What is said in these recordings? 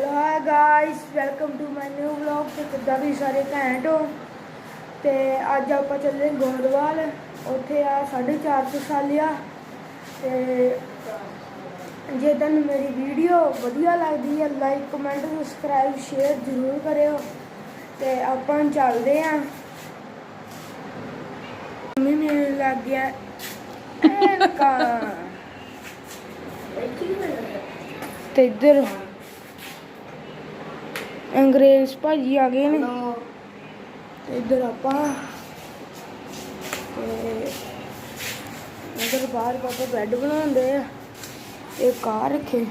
Hello hi guys welcome to my new vlog ਤੇ ਕਿੱਦਾਂ ਵੀ ਸਾਰੇ ਘੈਂਟ ਹੋ? ਤੇ ਅੱਜ ਆਪਾਂ ਚੱਲੇ ਗੋਦਵਾਲ। ਉੱਥੇ ਆ 450 ਸਾਲਿਆ ਤੇ ਜੇ ਤੁਹਾਨੂੰ ਮੇਰੀ ਵੀਡੀਓ ਵਧੀਆ ਲੱਗਦੀ ਹੈ ਲਾਈਕ ਕਮੈਂਟ ਸਬਸਕ੍ਰਾਈਬ ਸ਼ੇਅਰ ਜ਼ਰੂਰ ਕਰਿਓ। ਤੇ ਆਪਾਂ ਚੱਲਦੇ ਆਂ ਮੰਮੀ ਮੈਨੂੰ ਲੱਗ ਗਿਆ। ਐਨਕਾਂ। ਤੇ ਇੱਧਰ ਅੰਗਰੇਜ਼ ਭਾਜੀ ਆ ਗਏ ਨੇ। ਤੇ ਇੱਧਰ ਆਪਾਂ ਤੇ ਇੱਧਰ ਬਾਹਰ ਪਾਪਾ ਬੈੱਡ ਬਣਾਉਂਦੇ ਆ ਇਹ ਕਾਰ ਰੱਖੇ।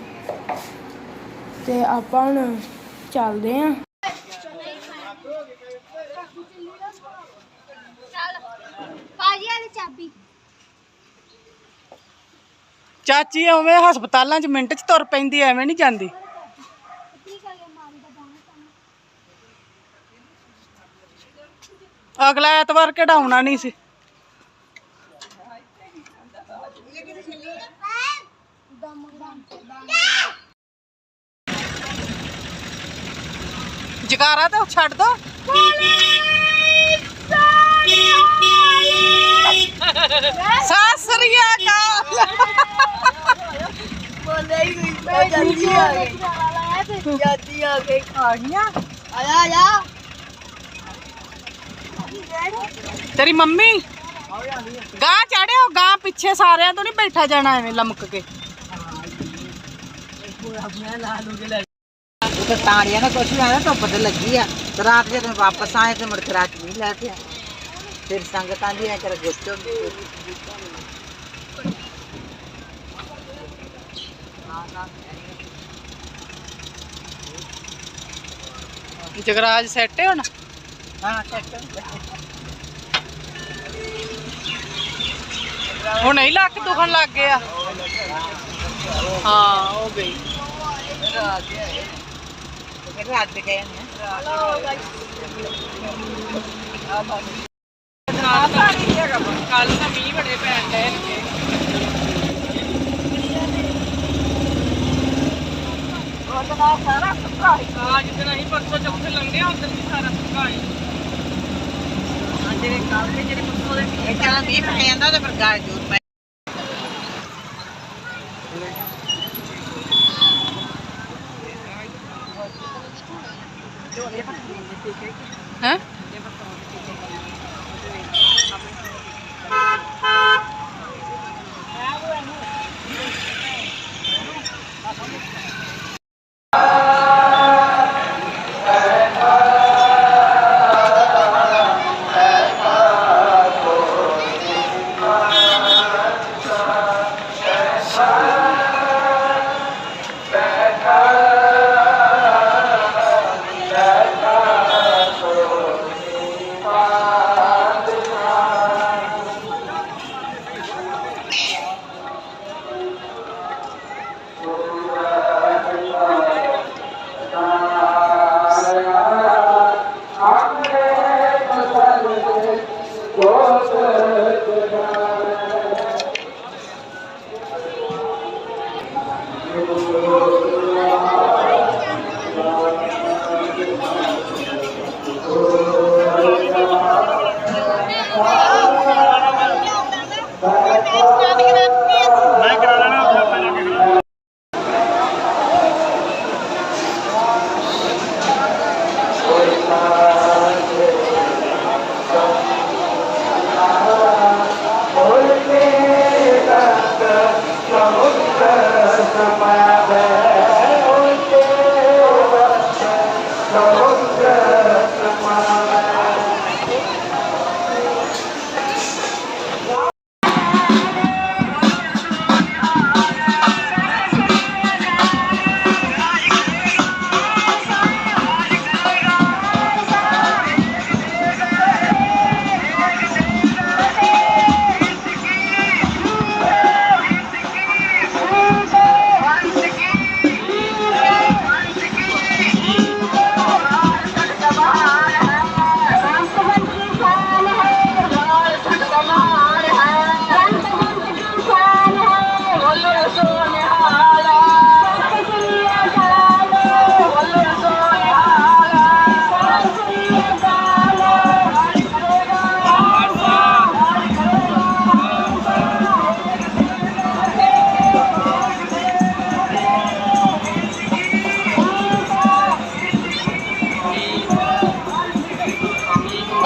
ਤੇ ਆਪਾਂ ਹੁਣ ਚੱਲਦੇ ਆਂ। ਪਾਜੀ ਵਾਲੀ ਚਾਬੀ ਚਾਚੀ ਐਵੇਂ ਹਸਪਤਾਲਾਂ 'ਚ ਮਿੰਟ 'ਚ ਤੁਰ ਪੈਂਦੀ ਐਵੇਂ ਨਹੀਂ ਜਾਂਦੀ ਕੀ ਕਰੀਏ ਮਾਰੀ ਦਾ ਬਾਣਾ ਅਗਲਾ ਐਤਵਾਰ ਕਢਾਉਣਾ ਨਹੀਂ ਸੀ। ਦਮ ਦਮ ਜਗਾਰਾ ਤਾਂ ਛੱਡ ਦੋ। ਸਾਸਰੀਆ ਕਾਲ ਜਲਦੀ ਆ ਗਈ। ਜਲਦੀ ਆ ਗਈ ਆ ਆਇਆ ਆਇਆ। ਤੇਰੀ ਮੰਮੀ? ਗਾਂ ਚੜਿਓ ਗਾਂ ਪਿੱਛੇ ਸਾਰਿਆਂ ਤੋਂ ਨਹੀਂ ਬੈਠਾ ਜਾਣਾ ਐਵੇਂ ਲਮਕ ਕੇ। ਤਾਂ ਤਾੜੀਆਂ ਨਾ ਕੁਛ ਵੀ ਆਇਆ ਧੁੱਪ ਤੇ ਲੱਗੀ ਆ। ਤੇ ਰਾਤ ਜਦੋਂ ਵਾਪਸ ਆਏ ਤੇ ਮੁੜ ਕੇ ਰਾਤ ਨਹੀਂ ਲੈ ਕੇ ਆਏ। ਫਿਰ ਸੰਗਤਾਂ ਦੀ ਐ ਕਰ ਗੁੱਟੋ ਜਗਰਾਜ ਸੈੱਟ ਹੁਣ? ਹਾਂ ਚੱਕ ਹੁਣ ਨਹੀਂ ਲੱਕ ਦੁਖਣ ਲੱਗ ਗਿਆ। ਹਾਂ ਹੋ ਗਈ ਫਿਰ ਰਾਤ ਦੇ ਗਏ ਨੇ ਕੱਲ ਤਾਂ ਮੀਂਹ ਬੜੇ ਪੈਣ ਡਏ ਨੇ ਹਾਂ। ਜਿੱਦਣ ਅਸੀਂ ਪਰਸੋਂ ਚੌਥੇ ਲੰਘੇ ਉਦੋਂ ਵੀ ਸਾਰਾ ਸੁੱਕਾ ਹੈ। ਜਿਹੜੇ ਕੱਲ ਦੇ ਜਿਹੜੇ ਪੁੱਤੋ ਦੇ ਇਹ ਚੱਲ ਪੈ ਜਾਂਦਾ ਤੇ ਫਿਰ ਗਾਲ ਜੂਰ ਪੈ ਹੈ?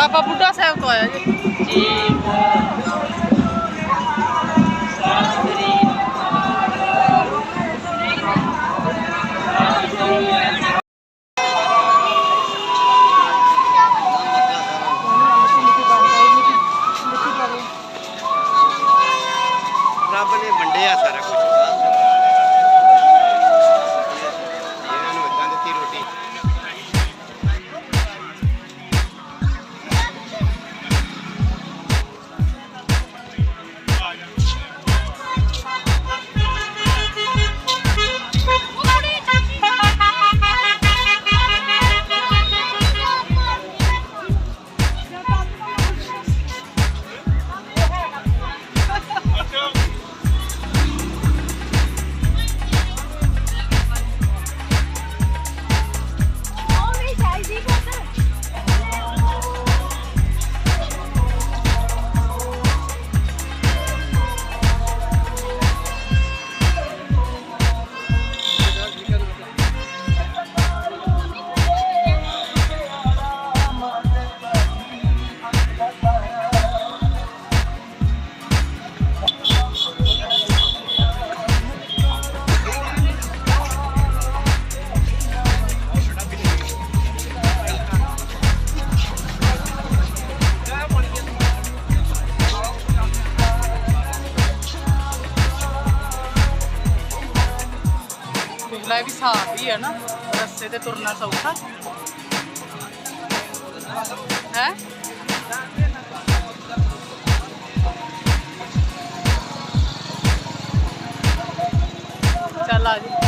ਬਾਬਾ ਬੁੱਢਾ ਸਾਹਿਬ ਤੋਂ ਆਇਆ ਜੀ। ਰੱਬ ਸਾਫ਼ ਹੀ ਹੈ ਨਾ ਰਸਤੇ ਤੇ ਤੁਰਨਾ ਸੌਖਾ ਹੈ ਚੱਲ ਆ ਜੀ